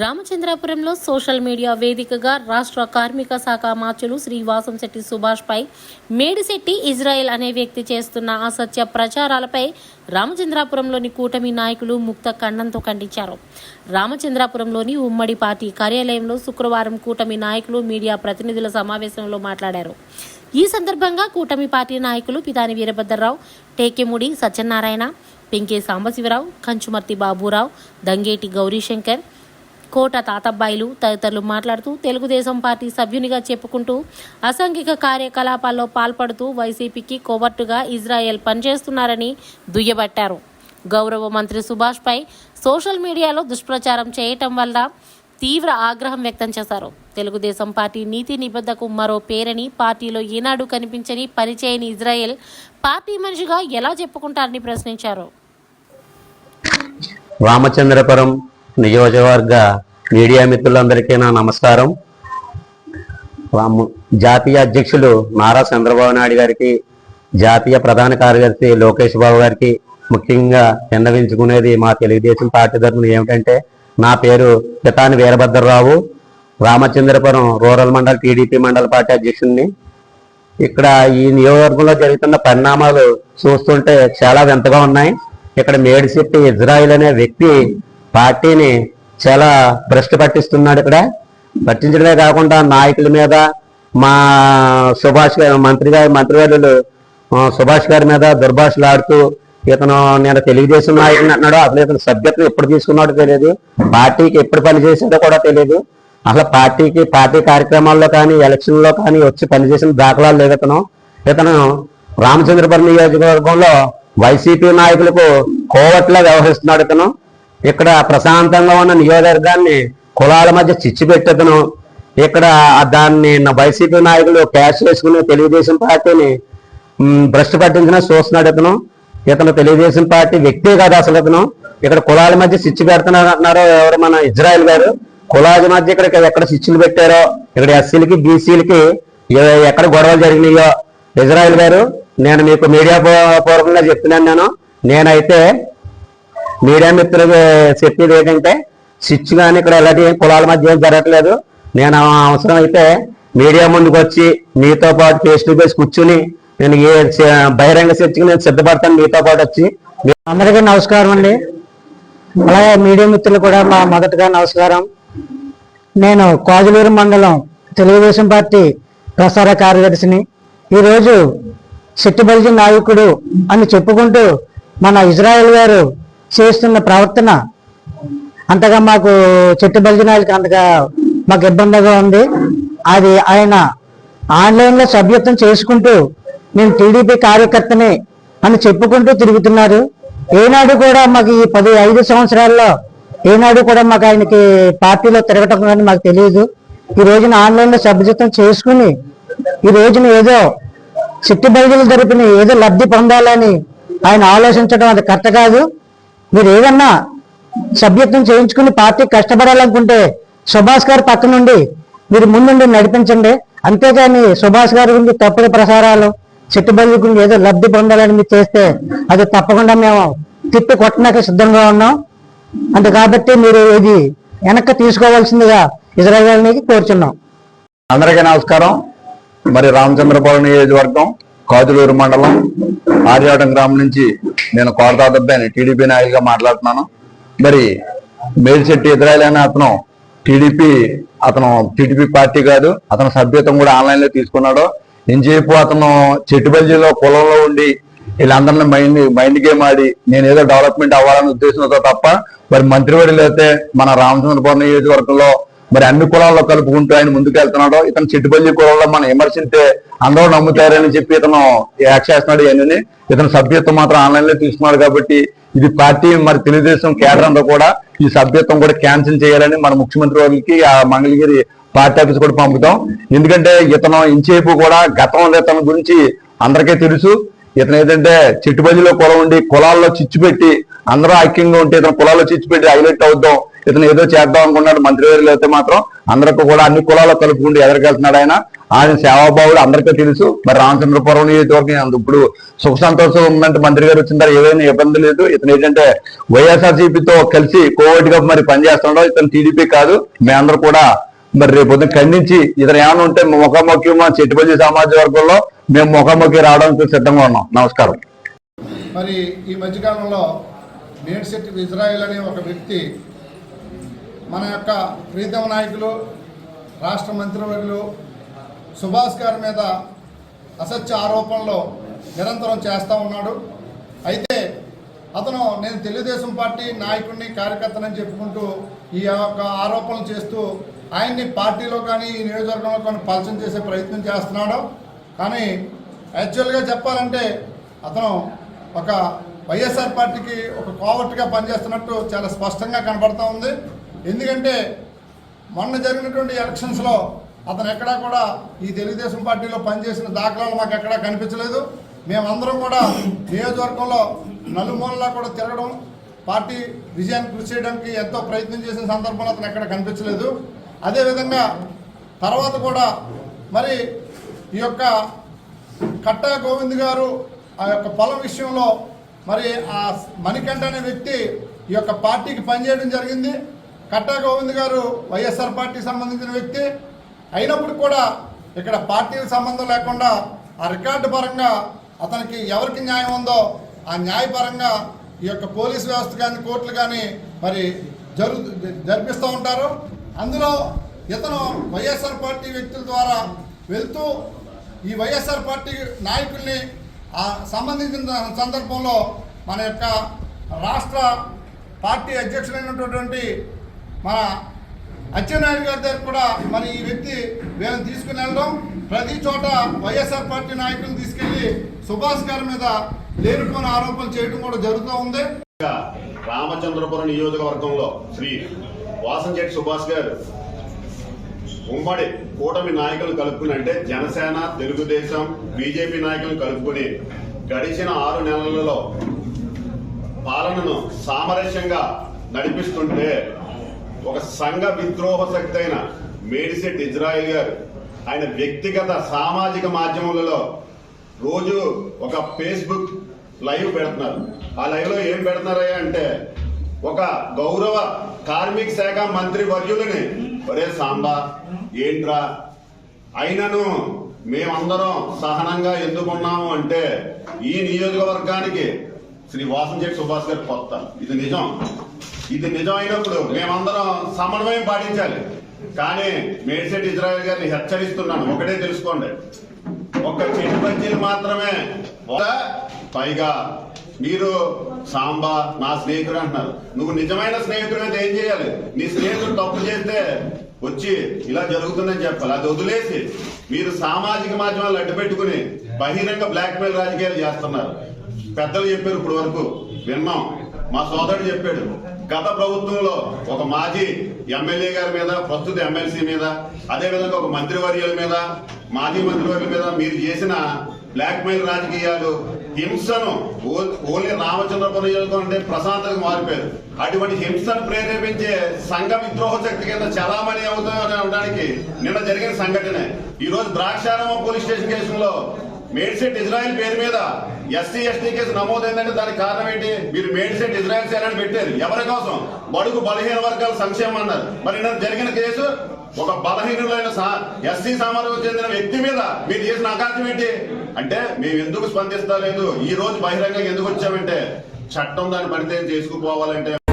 రామచంద్రాపురంలో social media వేదికగా రాష్ట్ర కార్మిక శాఖ మార్చులు శ్రీవాసం శెట్టి సుభాష్ పై మేడిశెట్టి ఇజ్రాయెల్ అనే వ్యక్తి చేస్తున్న అసత్య ప్రచారాలపై రామచంద్రాపురంలోని కూటమి నాయకులు ముక్త ఖండంతో ఖండించారు. రామచంద్రాపురంలోని ఉమ్మడి పార్టీ కార్యాలయంలో శుక్రవారం కూటమి నాయకులు మీడియా ప్రతినిధుల సమావేశంలో మాట్లాడారు. ఈ సందర్భంగా కూటమి పార్టీ నాయకులు పితాని వీరభద్రరావు టేకెముడి సత్యనారాయణ పెంకే సాంబశివరావు కంచుమర్తి బాబురావు దంగేటి గౌరీశంకర్ కోట తాతబ్బాయిలు తదితరులు మాట్లాడుతూ తెలుగుదేశం పార్టీ సభ్యునిగా చెప్పుకుంటూ అసాంఘిక కార్యకలాపాల్లో పాల్పడుతూ వైసీపీకి కోవర్టుగా ఇజ్రాయెల్ పనిచేస్తున్నారని దుయ్యబట్టారు. గౌరవ మంత్రి సుభాష్పై సోషల్ మీడియాలో దుష్ప్రచారం చేయటం వల్ల తీవ్ర ఆగ్రహం వ్యక్తం చేశారు. తెలుగుదేశం పార్టీ నీతి నిబద్ధకు మరో పేరని పార్టీలో ఈనాడు కనిపించని పనిచేయని ఇజ్రాయెల్ పార్టీ మనిషిగా ఎలా చెప్పుకుంటారని ప్రశ్నించారు. రామచంద్రపురం నియోజకవర్గ మీడియా మిత్రులందరికీ నా నమస్కారం. రాము జాతీయ అధ్యక్షులు నారా చంద్రబాబు నాయుడు గారికి జాతీయ ప్రధాన కార్యదర్శి లోకేష్ బాబు గారికి ముఖ్యంగా విన్నవించుకునేది మా తెలుగుదేశం పార్టీ తరఫున ఏమిటంటే నా పేరు పితాని వీరభద్రరావు రామచంద్రపురం రూరల్ మండల టీడీపీ మండల పార్టీ అధ్యక్షుడిని ఇక్కడ ఈ నియోజకవర్గంలో జరుగుతున్న పరిణామాలు చూస్తుంటే చాలా వింతగా ఉన్నాయి. ఇక్కడ మేడిశెట్టి ఇజ్రాయిల్ అనే వ్యక్తి పార్టీని చాలా భ్రష్టు పట్టిస్తున్నాడు ఇక్కడ. పట్టించడమే కాకుండా నాయకుల మీద మా సుభాష్ గారు మంత్రి గారి మంత్రివర్యులు సుభాష్ గారి మీద దుర్భాషలు ఆడుతూ ఇతను నేను తెలుగుదేశం నాయకుని అంటున్నాడు అసలు ఇతను సభ్యత్వం ఎప్పుడు తీసుకున్నాడో తెలియదు. పార్టీకి ఎప్పుడు పనిచేసాడో కూడా తెలియదు. అసలు పార్టీకి పార్టీ కార్యక్రమాల్లో కానీ ఎలక్షన్లో కానీ వచ్చి పనిచేసిన దాఖలాలు లేదు ఇతను. ఇతను రామచంద్రపురం నియోజకవర్గంలో వైసీపీ నాయకులకు కోవట్లా వ్యవహరిస్తున్నాడు ఇతను. ఇక్కడ ప్రశాంతంగా ఉన్న నియోజకవర్గాన్ని కులాల మధ్య చిచ్చు పెట్టేతను ఇక్కడ దాన్ని నా వైసీపీ నాయకులు క్యాష్ వేసుకుని తెలుగుదేశం పార్టీని మ్, భ్రష్టు పట్టించిన చూస్తున్నాడు ఇతను ఇతను తెలుగుదేశం పార్టీ వ్యక్తి కాదు అసలు ఇతను ఇక్కడ కులాల మధ్య చిచ్చు పెడుతున్నారు అంటున్నారు ఎవరు మన ఇజ్రాయెల్ గారు. కులాల మధ్య ఇక్కడ ఎక్కడ చిచ్చులు పెట్టారో ఇక్కడ ఎస్సీలకి బీసీలకి ఎక్కడ గొడవలు జరిగినాయో. ఇజ్రాయెల్ గారు నేను మీకు మీడియా పూర్వకంగా చెప్తున్నాను నేను. నేనైతే మీడియా మిత్రులకు చెప్పేది ఏంటంటే స్విచ్ కానీ ఇక్కడ ఎలాంటి కులాల మధ్య ఏం జరగట్లేదు. నేను అవసరం అయితే మీడియా ముందుకు వచ్చి మీతో పాటు ఫేస్ టు ఫేస్ కూర్చుని నేను ఏ బహిరంగ చర్చకి నేను సిద్ధపడతాను మీతో పాటు వచ్చి అందరికీ నమస్కారం అండి. అలాగే మీడియా మిత్రులు కూడా మా మొదటగా నమస్కారం. నేను కోజలూరు మండలం తెలుగుదేశం పార్టీ ప్రసార కార్యదర్శిని. ఈరోజు శెట్టిబల్జీ నాయకుడు అని చెప్పుకుంటూ మన ఇజ్రాయెల్ గారు చేస్తున్న ప్రవర్తన అంతగా మాకు చెట్టు బలిజనాలకి అంతగా మాకు ఇబ్బందిగా ఉంది. అది ఆయన ఆన్లైన్లో సభ్యత్వం చేసుకుంటూ నేను టీడీపీ కార్యకర్తని అని చెప్పుకుంటూ తిరుగుతున్నారు. ఏనాడు కూడా మాకు ఈ పది ఐదు సంవత్సరాల్లో ఏనాడు కూడా మాకు ఆయనకి పార్టీలో తిరగటం కానీ మాకు తెలియదు. ఈ రోజున ఆన్లైన్లో సభ్యత్వం చేసుకుని ఈ రోజున ఏదో చిట్టి బయలు జరిపిన ఏదో లబ్ధి పొందాలని ఆయన ఆలోచించడం అది కరెక్ట్ కాదు. మీరు ఏదన్నా సభ్యత్వం చేయించుకుని పార్టీ కష్టపడాలనుకుంటే సుభాష్ గారి పక్క నుండి మీరు ముందుండి నడిపించండి. అంతేగాని సుభాష్ గారి గురించి తప్పుడు ప్రసారాలు చిట్టుబల్లి గురించి ఏదో లబ్ధి పొందాలని మీరు చేస్తే అది తప్పకుండా మేము తిప్పి కొట్టడానికి సిద్ధంగా ఉన్నాం. అంతే కాబట్టి మీరు ఇది వెనక్కి తీసుకోవాల్సిందిగా ఇజ్రాయల్ని కోరుచున్నాం. అందరికీ నమస్కారం. మరి రామచంద్రపురం నియోజకవర్గం కాజులూరు మండలం ఆర్యావటం గ్రామం నుంచి నేను కోరతాదబ్బాయిని టీడీపీ నాయకులుగా మాట్లాడుతున్నాను. మరి మేడిశెట్టి ఇజ్రాయల్ అనే అతను టీడీపీ అతను టీడీపీ పార్టీ కాదు అతను సభ్యత్వం కూడా ఆన్లైన్లో తీసుకున్నాడు ఎంతసేపు అతను చెట్టుబల్జీలో కులంలో ఉండి వీళ్ళందరినీ మైండ్ మైండ్ గేమ్ ఆడి నేను ఏదో డెవలప్మెంట్ అవ్వాలనే ఉద్దేశంతో తప్ప మరి మంత్రివర్యులు అయితే మన రామచంద్రపురం నియోజకవర్గంలో మరి అన్ని కులాల్లో కలుపుకుంటూ ఆయన ముందుకు వెళ్తున్నాడు ఇతను చిట్టుబల్లి కులంలో మనం విమర్శింటే అందరూ నమ్ముతారని చెప్పి ఇతను యాక్ట్ చేస్తున్నాడు ఇవన్నీ. ఇతను సభ్యత్వం మాత్రం ఆన్లైన్లో తీసుకున్నాడు కాబట్టి ఇది పార్టీ మరి తెలుగుదేశం కేడర్ కూడా ఈ సభ్యత్వం కూడా క్యాన్సిల్ చేయాలని మన ముఖ్యమంత్రి వారికి ఆ మంగళగిరి పార్టీ ఆఫీస్ కూడా పంపుతాం. ఎందుకంటే ఇతను ఇంచేపు కూడా గతంలో ఇతని గురించి అందరికీ తెలుసు. ఇతను ఏంటంటే చిట్టుబడిలో కులం ఉండి కులాల్లో చిచ్చు పెట్టి అందరూ ఐక్యంగా ఉంటే ఇతను కులాల్లో చిచ్చు పెట్టి హైలైట్ అవుద్దాం. ఇతను ఏదో చేద్దాం అనుకున్నాడు మంత్రివర్యులు అయితే మాత్రం అందరికీ కూడా అన్ని కులాలు కలుపుకుంటూ ఎదరికెళ్తున్నాడు ఆయన. ఆయన సేవాభావుడు అందరికీ తెలుసు. మరి రామచంద్రపురం నియోజకవర్గం ఇప్పుడు సుఖ సంతోషం ఉందంటే మంత్రి గారు వచ్చిన తర్వాత ఏదైనా ఇబ్బంది లేదు. ఇతను ఏంటంటే వైఎస్ఆర్సీపీతో కలిసి కోవిడ్గా మరి పనిచేస్తున్నాడు. ఇతను టీడీపీ కాదు. మేమందరూ కూడా మరి రేపు పొద్దున ఖండించి ఇతను ఏమైనా ఉంటే ముఖాముఖి మా చెట్టుపల్లి సమాజ వర్గంలో మేము ముఖాముఖి రావడానికి సిద్ధంగా ఉన్నాం. నమస్కారం. మరి ఈ మధ్యకాలంలో మేడ్శెట్టి ఇజ్రాయెల్ అనే ఒక వ్యక్తి మన యొక్క ప్రీతమ నాయకులు రాష్ట్ర మంత్రివర్యులు సుభాష్ గారి మీద అసత్య ఆరోపణలు నిరంతరం చేస్తూ ఉన్నాడు. అయితే అతను నేను తెలుగుదేశం పార్టీ నాయకుడిని కార్యకర్తనని చెప్పుకుంటూ ఈ యొక్క ఆరోపణలు చేస్తూ ఆయన్ని పార్టీలో కానీ ఈ నియోజకవర్గంలో కానీ పలచం చేసే ప్రయత్నం చేస్తున్నాడు. కానీ యాక్చువల్గా చెప్పాలంటే అతను ఒక వైఎస్ఆర్ పార్టీకి ఒక కోవర్ట్గా పనిచేస్తున్నట్టు చాలా స్పష్టంగా కనబడుతూ ఉంది. ఎందుకంటే మొన్న జరిగినటువంటి ఎలక్షన్స్లో అతను ఎక్కడా కూడా ఈ తెలుగుదేశం పార్టీలో పనిచేసిన దాఖలాలు మాకు ఎక్కడా కనిపించలేదు. మేమందరం కూడా నియోజకవర్గంలో నలుమూలలా కూడా తిరగడం పార్టీ విజయాన్ని కృషి చేయడానికి ఎంతో ప్రయత్నం చేసిన సందర్భంలో అతను ఎక్కడ కనిపించలేదు. అదేవిధంగా తర్వాత కూడా మరి ఈ యొక్క కట్టా గోవింద్ గారు ఆ యొక్క పొలం విషయంలో మరి ఆ మణికంఠ అనే వ్యక్తి ఈ యొక్క పార్టీకి పనిచేయడం జరిగింది. కట్టా గోవింద్ గారు వైఎస్ఆర్ పార్టీ సంబంధించిన వ్యక్తి. అయినప్పుడు కూడా ఇక్కడ పార్టీకి సంబంధం లేకుండా ఆ రికార్డు పరంగా అతనికి ఎవరికి న్యాయం ఉందో ఆ న్యాయపరంగా ఈ యొక్క పోలీస్ వ్యవస్థ కానీ కోర్టులు కానీ మరి జరు జరిపిస్తూ ఉంటారు. అందులో ఇతను వైఎస్ఆర్ పార్టీ వ్యక్తుల ద్వారా వెళ్తూ ఈ వైఎస్ఆర్ పార్టీ నాయకుల్ని ఆ సంబంధించిన సందర్భంలో మన యొక్క రాష్ట్ర పార్టీ అధ్యక్షులైనటువంటి మన అచ్చెన్నాయుడు గారి దగ్గర కూడా మరి ఈ వ్యక్తి వీళ్ళని తీసుకుని వెళ్ళడం ప్రతి చోట వైఎస్ఆర్ పార్టీ నాయకులను తీసుకెళ్ళి సుభాష్ గారి మీద లేనిపోని ఆరోపణలు చేయడం కూడా జరుగుతూ ఉంది. రామచంద్రపురం నియోజకవర్గంలో శ్రీ వాసంచెట్టి సుభాష్ గారు ఉమ్మడి కూటమి నాయకులు కలుపుకుని అంటే జనసేన తెలుగుదేశం బీజేపీ నాయకులు కలుపుకుని గడిచిన ఆరు నెలలలో పాలనను సామరస్యంగా నడిపిస్తుంటే ఒక సంఘ విద్రోహ శక్తి అయిన మేడిసెట్ ఇజ్రాయిల్ గారు ఆయన వ్యక్తిగత సామాజిక మాధ్యమాలలో రోజు ఒక ఫేస్బుక్ లైవ్ పెడుతున్నారు. ఆ లైవ్లో ఏం పెడుతున్నారయ్యా అంటే ఒక గౌరవ కార్మిక శాఖ మంత్రి వర్యులని ఒరే సాంబా ఏంట్రా? అయినను మేమందరం సహనంగా ఎందుకున్నాము అంటే ఈ నియోజకవర్గానికి శ్రీ వాసంశెట్టి సుభాష్ గారు కొత్త. ఇది నిజం. ఇది నిజం అయినప్పుడు మేమందరం సమన్వయం పాటించాలి. కానీ మేడ్సెట్ ఇజ్రాయల్ గారిని హెచ్చరిస్తున్నాను. ఒకటే తెలుసుకోండి. ఒక్క చెట్టు బజ్జీలు మాత్రమే. పైగా మీరు సాంబా నా స్నేహితుడు అంటున్నారు. నువ్వు నిజమైన స్నేహితుడు అయితే ఏం చేయాలి? నీ స్నేహితుడు తప్పు చేస్తే వచ్చి ఇలా జరుగుతుందని చెప్పాలి. అది వదిలేసి మీరు సామాజిక మాధ్యమాలు అడ్డు పెట్టుకుని బహిరంగ బ్లాక్మెయిల్ రాజకీయాలు చేస్తున్నారు. పెద్దలు చెప్పారు ఇప్పుడు వరకు. విన్నాం. మా సోదరుడు చెప్పాడు గత ప్రభుత్వంలో ఒక మాజీ ఎమ్మెల్యే గారి మీద ప్రస్తుత ఎమ్మెల్సీ మీద అదే విధంగా ఒక మంత్రివర్యుల మీద మాజీ మంత్రివర్యుల మీద మీరు చేసిన బ్లాక్ మెయిల్ రాజకీయాలు హింసను ఓ- ఓన్లీ రామచంద్రపురం నియోజకవర్గం అంటే ప్రశాంతకు మారిపోయారు. అటువంటి హింసను ప్రేరేపించే సంఘ విద్రోహ శక్తి కింద చలామణి అవుతామని అనడానికి నిన్న జరిగిన సంఘటనే. ఈ రోజు ద్రాక్షారామ పోలీస్ స్టేషన్ కేసులో మేడ్సెట్ ఇజ్రాయెల్ పేరు మీద ఎస్సీ ఎస్టీ కేసు నమోదైందంటే దానికి కారణం ఏంటి? మీరు మేడ్సెట్ ఇజ్రాయల్ సేన అని పెట్టారు. ఎవరి కోసం? బడుగు బలహీన వర్గాల సంక్షేమం అన్నారు. మరి జరిగిన కేసు ఒక బలహీనులైన ఎస్సీ సామాజిక చెందిన వ్యక్తి మీద మీరు చేసిన అకాశం ఏంటి? అంటే మేము ఎందుకు స్పందిస్తా లేదు ఈ రోజు బహిరంగంగా ఎందుకు వచ్చామంటే చట్టం దాన్ని పడితే చేసుకుపోవాలంటే